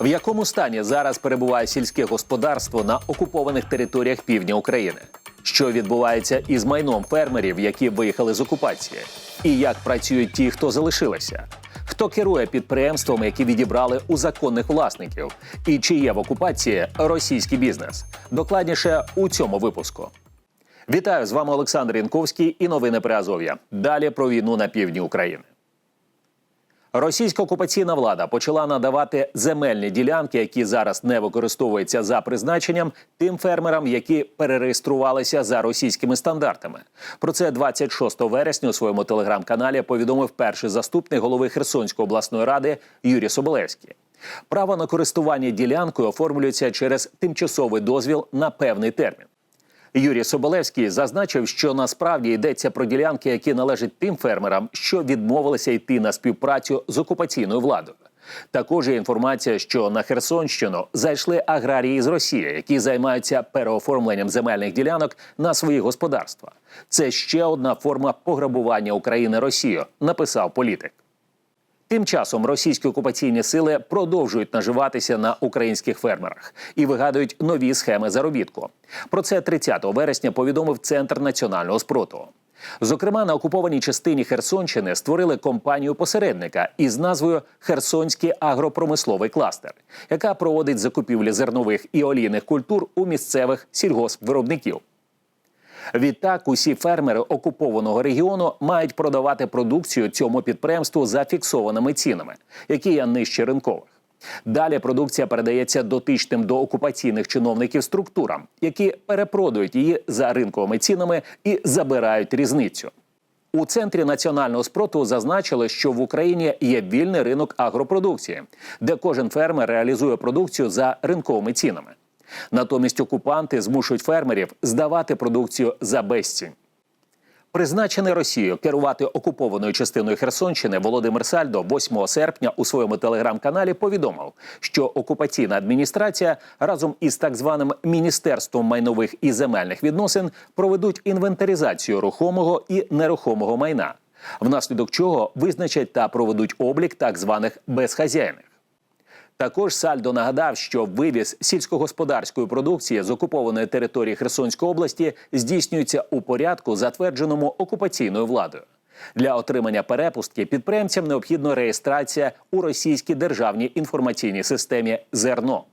В якому стані зараз перебуває сільське господарство на окупованих територіях півдня України? Що відбувається із майном фермерів, які виїхали з окупації? І як працюють ті, хто залишилися? Хто керує підприємствами, які відібрали у законних власників? І чи є в окупації російський бізнес? Докладніше у цьому випуску. Вітаю з вами Олександр Янковський і новини Приазов'я. Далі про війну на півдні України. Російська окупаційна влада почала надавати земельні ділянки, які зараз не використовуються за призначенням, тим фермерам, які перереєструвалися за російськими стандартами. Про це 26 вересня у своєму телеграм-каналі повідомив перший заступник голови Херсонської обласної ради Юрій Соболевський. Право на користування ділянкою оформлюється через тимчасовий дозвіл на певний термін. Юрій Соболевський зазначив, що насправді йдеться про ділянки, які належать тим фермерам, що відмовилися йти на співпрацю з окупаційною владою. Також є інформація, що на Херсонщину зайшли аграрії з Росії, які займаються переоформленням земельних ділянок на свої господарства. Це ще одна форма пограбування України Росією, написав політик. Тим часом російські окупаційні сили продовжують наживатися на українських фермерах і вигадують нові схеми заробітку. Про це 30 вересня повідомив Центр національного спротиву. Зокрема, на окупованій частині Херсонщини створили компанію посередника із назвою Херсонський агропромисловий кластер, яка проводить закупівлі зернових і олійних культур у місцевих сільгоспвиробників. Відтак, усі фермери окупованого регіону мають продавати продукцію цьому підприємству за фіксованими цінами, які є нижче ринкових. Далі продукція передається дотичним до окупаційних чиновників структурам, які перепродають її за ринковими цінами і забирають різницю. У центрі національного спротиву зазначили, що в Україні є вільний ринок агропродукції, де кожен фермер реалізує продукцію за ринковими цінами. Натомість окупанти змушують фермерів здавати продукцію за безцінь. Призначений Росією керувати окупованою частиною Херсонщини Володимир Сальдо 8 серпня у своєму телеграм-каналі повідомив, що окупаційна адміністрація разом із так званим міністерством майнових і земельних відносин проведуть інвентаризацію рухомого і нерухомого майна, внаслідок чого визначать та проведуть облік так званих безхазяйних. Також Сальдо нагадав, що вивіз сільськогосподарської продукції з окупованої території Херсонської області здійснюється у порядку, затвердженому окупаційною владою. Для отримання перепустки підприємцям необхідна реєстрація у російській державній інформаційній системі Зерно.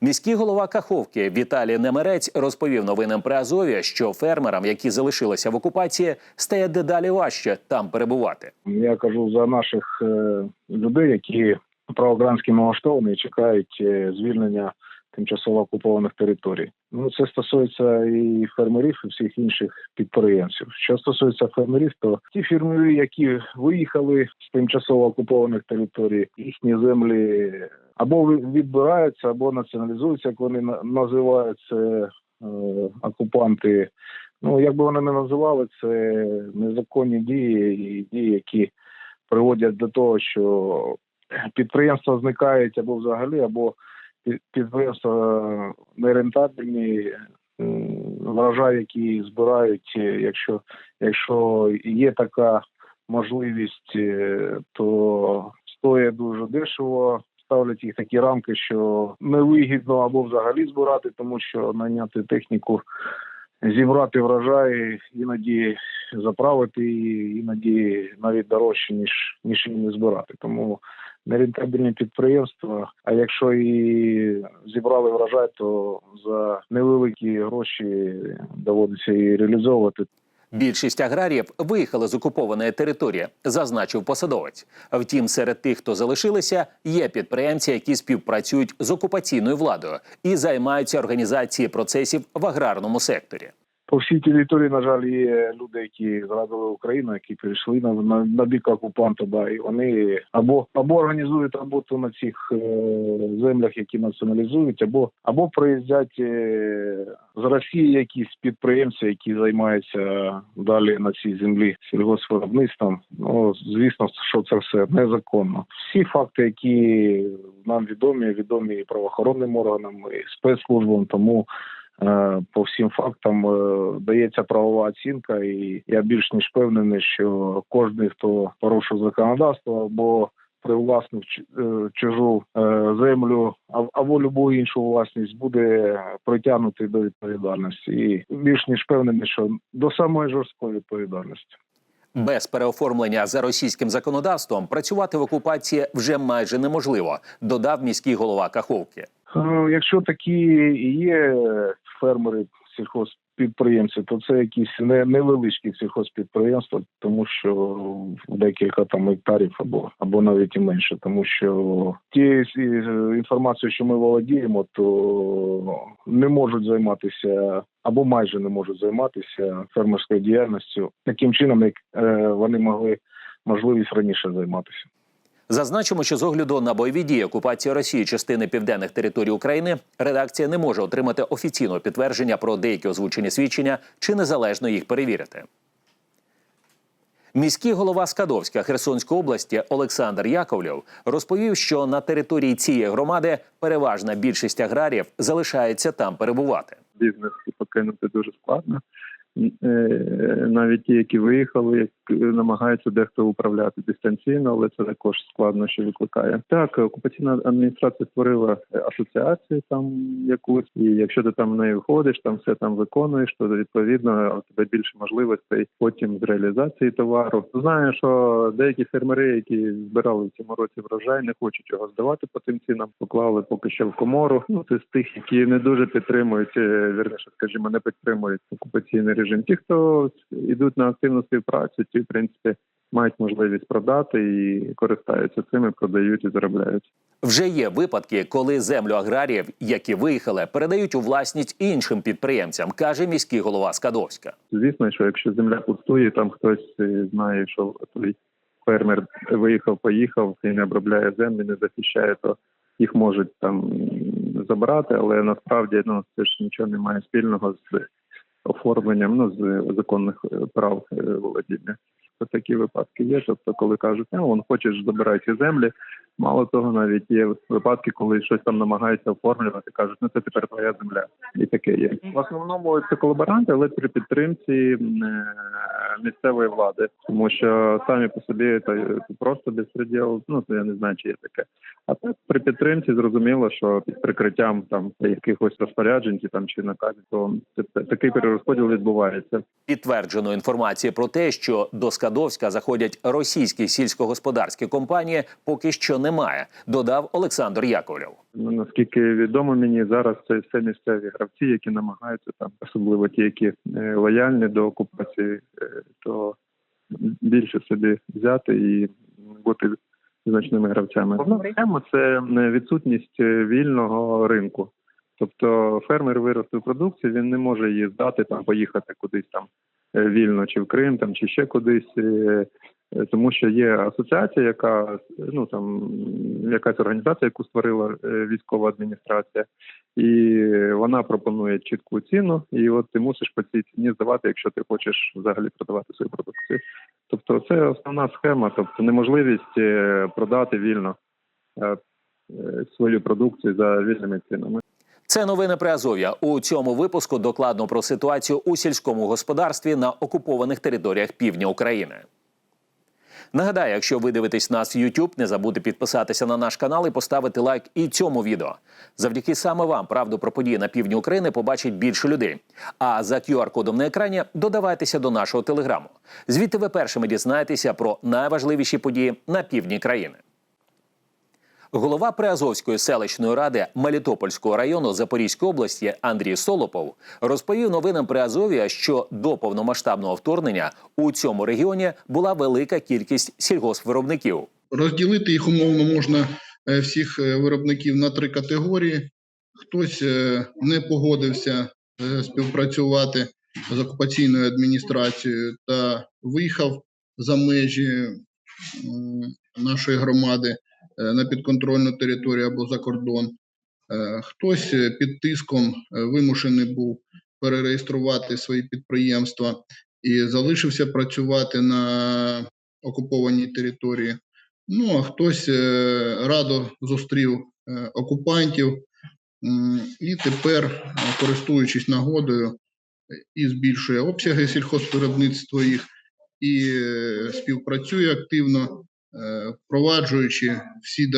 Міський голова Каховки Віталій Немерець розповів новинам при Азові, що фермерам, які залишилися в окупації, стає дедалі важче там перебувати. Я кажу за наших е, людей, які проукраїнські налаштовані і чекають е, звільнення тимчасово окупованих територій. Ну це стосується і фермерів, і всіх інших підприємців. Що стосується фермерів, то ті фермери, які виїхали з тимчасово окупованих територій, їхні землі або відбираються, або націоналізуються, як вони на- називаються е, окупанти. Ну як би вони не називали, це незаконні дії і дії, які приводять до того, що підприємства зникають або взагалі, або підприємства нерентабельні, м, врожай, які збирають, е, якщо, якщо є така можливість, е, то стоїть дуже дешево. Ставлять їх такі рамки, що невигідно або взагалі збирати, тому що наняти техніку, зібрати врожай, іноді заправити її, іноді навіть дорожче, ніж ніж її не збирати. Тому нерентабельні підприємства. А якщо і зібрали врожай, то за невеликі гроші доводиться її реалізовувати. Більшість аграріїв виїхали з окупованої території, зазначив посадовець. Втім, серед тих, хто залишилися, є підприємці, які співпрацюють з окупаційною владою і займаються організацією процесів в аграрному секторі. По всій території, на жаль, є люди, які зрадили Україну, які перейшли на, на, на бік окупанта, да, і вони або або організують роботу на цих е, землях, які націоналізують, або або приїздять е, з Росії якісь підприємці, які займаються далі на цій землі сільгоспвиробництвом. Ну звісно, що це все незаконно. Всі факти, які нам відомі, відомі і правоохоронним органам, і спецслужбам, тому. Е, По всім фактам е, дається правова оцінка, і я більш ніж впевнений, що кожен, хто порушив законодавство або привласнив е, чужу землю або любу іншу власність, буде притягнутий до відповідальності. І більш ніж впевнений, що до самої жорсткої відповідальності. Без переоформлення за російським законодавством працювати в окупації вже майже неможливо, додав міський голова Каховки. Якщо такі є фермери сільхозпідприємці, то це якісь не, невеличкі сільхозпідприємства, тому що декілька там гектарів або або навіть і менше. Тому що ті е, інформацією, що ми володіємо, то не можуть займатися або майже не можуть займатися фермерською діяльністю таким чином, як е, вони могли можливість раніше займатися. Зазначимо, що з огляду на бойові дії окупації Росії частини південних територій України редакція не може отримати офіційного підтвердження про деякі озвучені свідчення чи незалежно їх перевірити. Міський голова Скадовська Херсонської області Олександр Яковлєв розповів, що на території цієї громади переважна більшість аграріїв залишається там перебувати. бізнес покинути дуже складно. Е, Навіть ті, які виїхали, е, намагаються дехто управляти дистанційно, але це також складно, що викликає. Так, окупаційна адміністрація створила е, асоціацію там якусь, і якщо ти там в неї входиш, там все там виконуєш, то відповідно у тебе більше можливостей потім з реалізації товару. Знаю, що деякі фермери, які збирали в цьому році врожай, не хочуть його здавати по тим цінам, поклали поки що в комору. Ну це з тих, які не дуже підтримують, е, вірніше, скажімо, не підтримують окупаційний режим. Ті, хто йдуть на активну співпрацю, ті в принципі мають можливість продати і користаються цим, і продають і заробляють. Вже є випадки, коли землю аграріїв, які виїхали, передають у власність іншим підприємцям, каже міський голова Скадовська. Звісно, що якщо земля пустує, там хтось е, знає, що той фермер виїхав, поїхав і не обробляє землю, не захищає, то їх можуть там забрати, але насправді ну це ж нічого не має спільного з оформленням ну з законних е, прав е, володіння. Такі випадки є. Тобто, коли кажуть, ну, он хочеш забирай землі. Мало того, навіть є випадки, коли щось там намагаються оформлювати, кажуть, ну це тепер твоя земля, і таке є. В основному це колаборанти, але при підтримці е, місцевої влади, тому що самі по собі це просто безпреділ, Ну я не знаю, чи є таке. А так при підтримці зрозуміло, що під прикриттям там якихось розпоряджень чи там чи наказів, то це- це- такий перерозподіл відбувається. Підтверджено інформації про те, що до Скадовська заходять російські сільськогосподарські компанії, поки що немає, додав Олександр Яковлєв. Ну, наскільки відомо мені зараз це все місцеві гравці, які намагаються там, особливо ті, які е, лояльні до окупації, е, то більше собі взяти і бути значними гравцями. Проблема це е, відсутність е, вільного ринку. Тобто фермер виростив продукцію, він не може її здати там, поїхати кудись там вільно, чи в Крим, там чи ще кудись. Е, Тому що є асоціація, яка ну там якась організація, яку створила е, військова адміністрація, і вона пропонує чітку ціну, і от ти мусиш по цій ціні здавати, якщо ти хочеш взагалі продавати свою продукцію. Тобто, це основна схема, тобто неможливість е, продати вільно свою продукцію за вільними цінами. Це новини при Азов'я. У цьому випуску докладно про ситуацію у сільському господарстві на окупованих територіях півдня України. Нагадаю, якщо ви дивитесь нас в YouTube, не забудьте підписатися на наш канал і поставити лайк і цьому відео. Завдяки саме вам правду про події на півдні України побачить більше людей. А за QR-кодом на екрані додавайтеся до нашого телеграму. Звідти ви першими дізнаєтеся про найважливіші події на півдні країни. Голова Приазовської селищної ради Мелітопольського району Запорізької області Андрій Солопов розповів новинам Приазов'я, що до повномасштабного вторгнення у цьому регіоні була велика кількість сільгоспвиробників. Розділити їх умовно можна е, всіх е, виробників на три категорії. Хтось е, не погодився співпрацювати з окупаційною адміністрацією та виїхав за межі нашої громади на підконтрольну територію або за кордон. Е, Хтось е, під тиском е, вимушений був перереєструвати свої підприємства і залишився працювати на окупованій території. Ну, а хтось е, радо зустрів е, окупантів і тепер, е, користуючись нагодою, е, і збільшує обсяги сільхозвиробництва їх, і е, співпрацює активно е, впроваджуючи всі,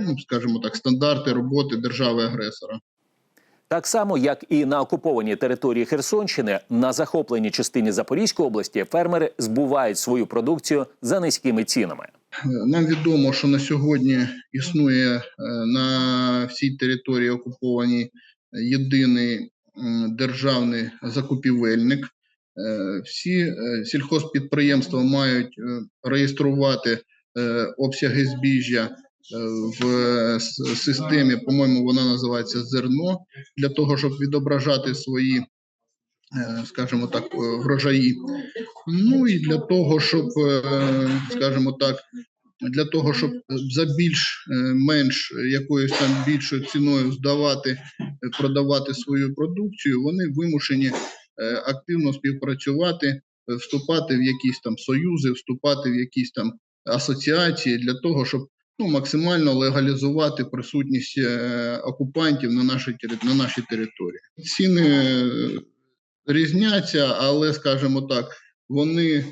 ну, скажімо так, стандарти роботи держави-агресора. Так само, як і на окупованій території Херсонщини, на захопленій частині Запорізької області фермери збувають свою продукцію за низькими цінами. Нам відомо, що на сьогодні існує е, на всій території окупованій єдиний державний закупівельник. Е, Всі е, сільхозпідприємства мають реєструвати обсяги збіжжя е, в е, системі, по-моєму, вона називається зерно, для того, щоб відображати свої, е, скажімо так, е, врожаї. Ну і для того, щоб, е, скажімо так, для того, щоб за більш-менш якоюсь там більшою ціною здавати, е, продавати свою продукцію, вони вимушені е, активно співпрацювати, е, вступати в якісь там союзи, вступати в якісь там асоціації для того, щоб ну, максимально легалізувати присутність е, окупантів на нашій на нашій території. Ціни е, різняться, але скажімо так, вони е,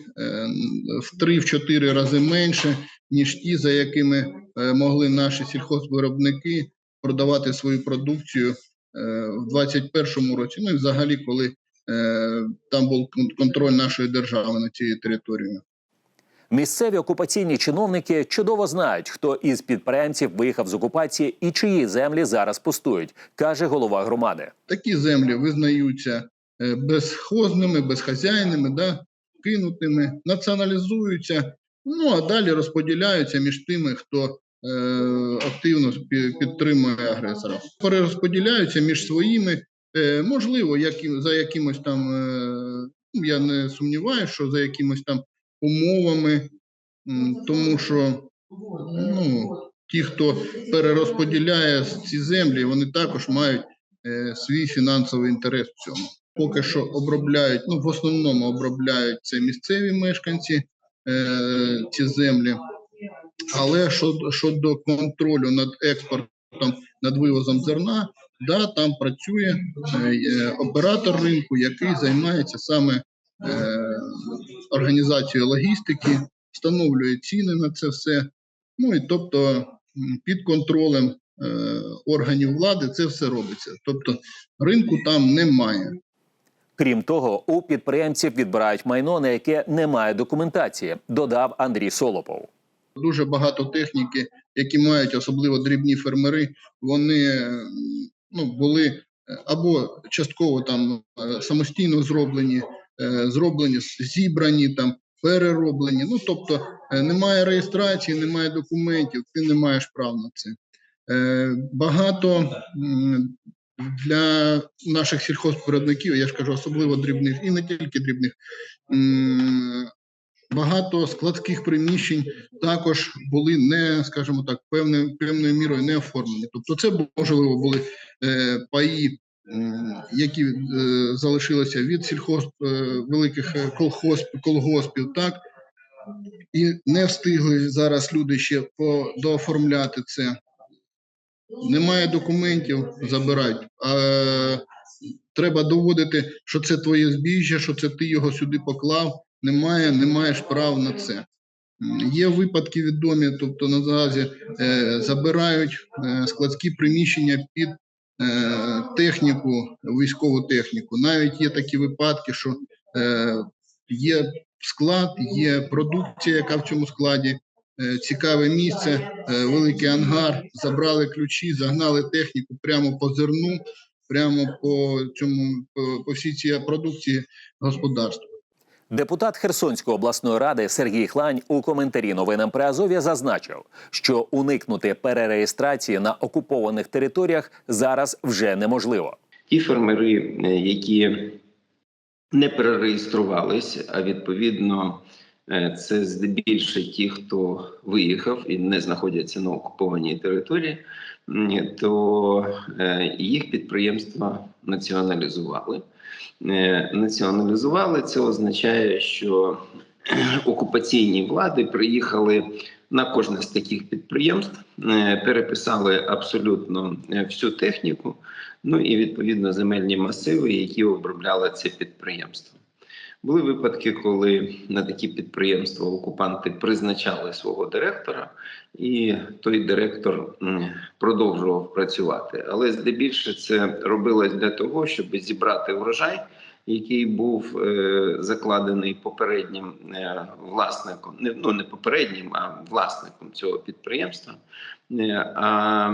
в 3-4 рази менше, ніж ті, за якими могли наші сільхозвиробники продавати свою продукцію в 2021 році. Ну і взагалі, коли там був кон- контроль нашої держави над цією територією. Місцеві окупаційні чиновники чудово знають, хто із підприємців виїхав з окупації і чиї землі зараз пустують, каже голова громади. Такі землі визнаються е, безхозними, безхазяйними, да, кинутими, націоналізуються, ну а далі розподіляються між тими, хто е, активно підтримує агресора. Перерозподіляються між своїми, е, можливо, які, за якимось там, е, ну, я не сумніваюся, що за якимось там умовами, тому що ну, ті, хто перерозподіляє ці землі, вони також мають е, свій фінансовий інтерес в цьому. Поки що обробляють, ну в основному обробляють це місцеві мешканці е, ці землі. Але щодо, щодо контролю над експортом, над вивозом зерна, да, там працює е, е, оператор ринку, який займається саме е, організацією логістики, встановлює ціни на це все. Ну і тобто під контролем е, органів влади це все робиться. Тобто ринку там немає. Крім того, у підприємців відбирають майно, на яке немає документації, додав Андрій Солопов. Дуже багато техніки, які мають особливо дрібні фермери, вони ну, були е, або частково там е, самостійно зроблені, е, зроблені, зібрані там, перероблені. Ну тобто е, немає реєстрації, немає документів, ти не маєш прав на це. Е, Багато для наших сільхозвиробників, я ж кажу, особливо дрібних і не тільки дрібних. Багато складських приміщень також були не, скажімо так, певною певною мірою не оформлені. Тобто, це можливо були е, паї, які е, залишилися від сільхоз е, великих е, колхозп, колгоспів, так і не встигли зараз люди ще дооформляти це. Немає документів, забирають. А, треба доводити, що це твоє збіжжя, що це ти його сюди поклав. Немає, не маєш прав на це. Є випадки відомі, тобто наразі е, забирають е, складські приміщення під е, техніку, військову техніку. Навіть є такі випадки, що е, є склад, є продукція, яка в цьому складі, е, цікаве місце, е, великий ангар, забрали ключі, загнали техніку прямо по зерну, прямо по цьому по, по всій цій продукції господарства. Депутат Херсонської обласної ради Сергій Хлань у коментарі новинам при Азові зазначив, що уникнути перереєстрації на окупованих територіях зараз вже неможливо. ті фермери, е, які не перереєструвались, а відповідно, це здебільшого ті, хто виїхав і не знаходяться на окупованій території, то е, їх підприємства націоналізували. Е, Націоналізували це означає, що окупаційні влади приїхали на кожне з таких підприємств, е, переписали абсолютно е, всю техніку, ну і відповідно земельні масиви, які обробляли це підприємство. Були випадки, коли на такі підприємства окупанти призначали свого директора, і той директор продовжував працювати. Але здебільше це робилось для того, щоб зібрати врожай, який був е, закладений попереднім е, власником, не ну не попереднім, а власником цього підприємства. Е, А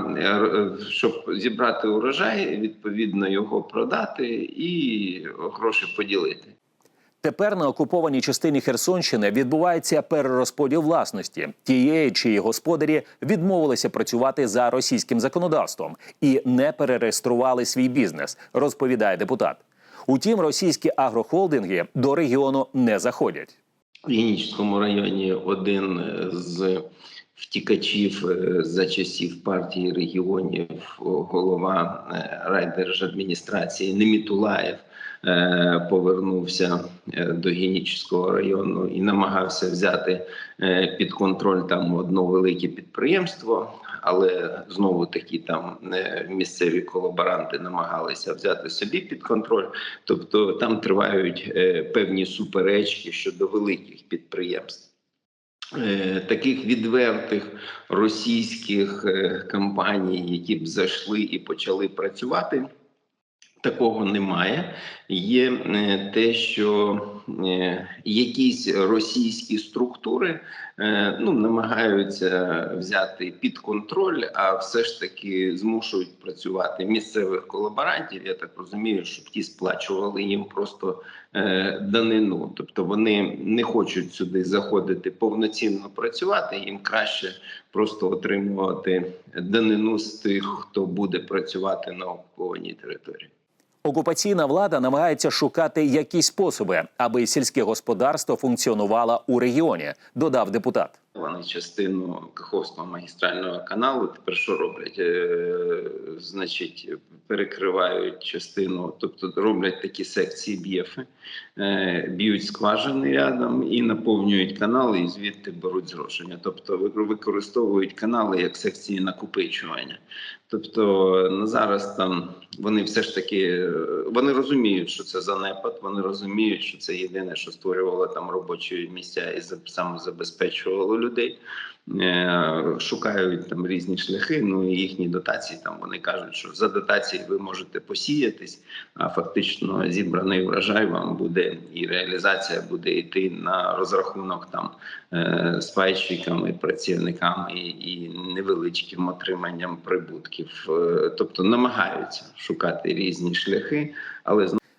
щоб зібрати урожай, відповідно його продати і гроші поділити. Тепер на окупованій частині Херсонщини відбувається перерозподіл власності тієї, чиї господарі відмовилися працювати за російським законодавством і не перереєстрували свій бізнес, розповідає депутат. Утім, російські агрохолдинги до регіону не заходять. В Генічському районі один з втікачів е, за часів партії регіонів, голова е, райдержадміністрації Немітулаєв повернувся е, до Генічського району і намагався взяти е, під контроль там одно велике підприємство. Але знову таки там е, місцеві колаборанти намагалися взяти собі під контроль. Тобто там тривають е, певні суперечки щодо великих підприємств. Е, Таких відвертих російських е, компаній, які б зайшли і почали працювати, такого немає. Є е, те, що е, якісь російські структури е, ну, намагаються взяти під контроль, а все ж таки змушують працювати місцевих колаборантів. Я так розумію, щоб ті сплачували їм просто данину. Тобто вони не хочуть сюди заходити повноцінно працювати. Їм краще просто отримувати данину з тих, хто буде працювати на окупованій території. Окупаційна влада намагається шукати якісь способи, аби сільське господарство функціонувало у регіоні, додав депутат. Вони частину Каховського магістрального каналу тепер що роблять? Е, значить, перекривають частину, тобто роблять такі секції б'єфи, е, б'ють скважини рядом і наповнюють канали, і звідти беруть зрошення. Тобто ви- використовують канали як секції накопичування. Тобто на зараз там вони все ж таки вони розуміють, що це занепад. Вони розуміють, що це єдине, що створювало там робочі місця і за- самозабезпечувало людей. Е, Шукають там різні шляхи. Ну і їхні дотації там вони кажуть, що за дотації ви можете посіятись, а фактично зібраний врожай вам буде і реалізація буде йти на розрахунок там е, спайщиками, працівниками і невеличким отриманням прибутків. Е, Тобто намагаються шукати різні шляхи, але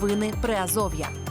Новини Приазов'я.